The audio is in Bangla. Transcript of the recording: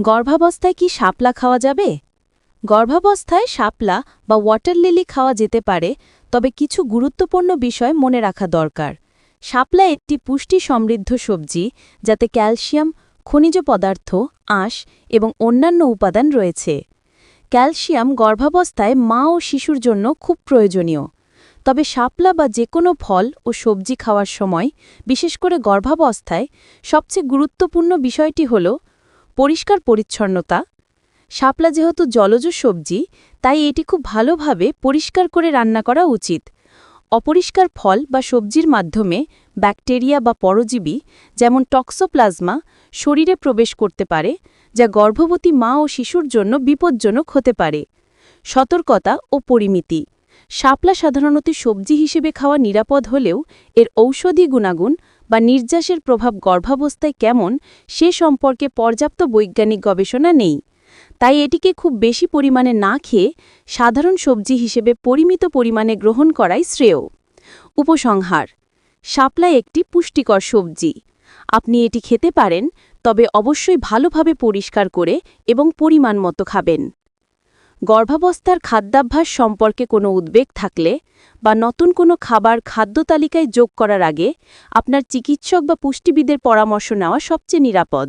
গর্ভাবস্থায় কি শাপলা খাওয়া যাবে? গর্ভাবস্থায় শাপলা বা ওয়াটার লিলি খাওয়া যেতে পারে, তবে কিছু গুরুত্বপূর্ণ বিষয় মনে রাখা দরকার। শাপলা একটি পুষ্টি সমৃদ্ধ সবজি, যাতে ক্যালসিয়াম, খনিজ পদার্থ, আঁশ এবং অন্যান্য উপাদান রয়েছে। ক্যালসিয়াম গর্ভাবস্থায় মা ও শিশুর জন্য খুব প্রয়োজনীয়। তবে শাপলা বা যে কোনো ফল ও সবজি খাওয়ার সময়, বিশেষ করে গর্ভাবস্থায়, সবচেয়ে গুরুত্বপূর্ণ বিষয়টি হল পরিষ্কার পরিচ্ছন্নতা। শাপলা যেহেতু জলজ সবজি, তাই এটি খুব ভালোভাবে পরিষ্কার করে রান্না করা উচিত। অপরিষ্কার ফল বা সবজির মাধ্যমে ব্যাকটেরিয়া বা পরজীবী, যেমন টক্সোপ্লাজমা, শরীরে প্রবেশ করতে পারে, যা গর্ভবতী মা ও শিশুর জন্য বিপজ্জনক হতে পারে। সতর্কতা ও পরিমিতি। শাপলা সাধারণত সবজি হিসেবে খাওয়া নিরাপদ হলেও এর ঔষধি গুণাগুণ বা নির্যাসের প্রভাব গর্ভাবস্থায় কেমন, সে সম্পর্কে পর্যাপ্ত বৈজ্ঞানিক গবেষণা নেই। তাই এটিকে খুব বেশি পরিমাণে না খেয়ে সাধারণ সবজি হিসেবে পরিমিত পরিমাণে গ্রহণ করাই শ্রেয়। উপসংহার, শাপলা একটি পুষ্টিকর সবজি। আপনি এটি খেতে পারেন, তবে অবশ্যই ভালোভাবে পরিষ্কার করে এবং পরিমাণ মতো খাবেন। গর্ভাবস্থার খাদ্যাভ্যাস সম্পর্কে কোনো উদ্বেগ থাকলে বা নতুন কোনো খাবার খাদ্য তালিকায় যোগ করার আগে আপনার চিকিৎসক বা পুষ্টিবিদের পরামর্শ নেওয়া সবচেয়ে নিরাপদ।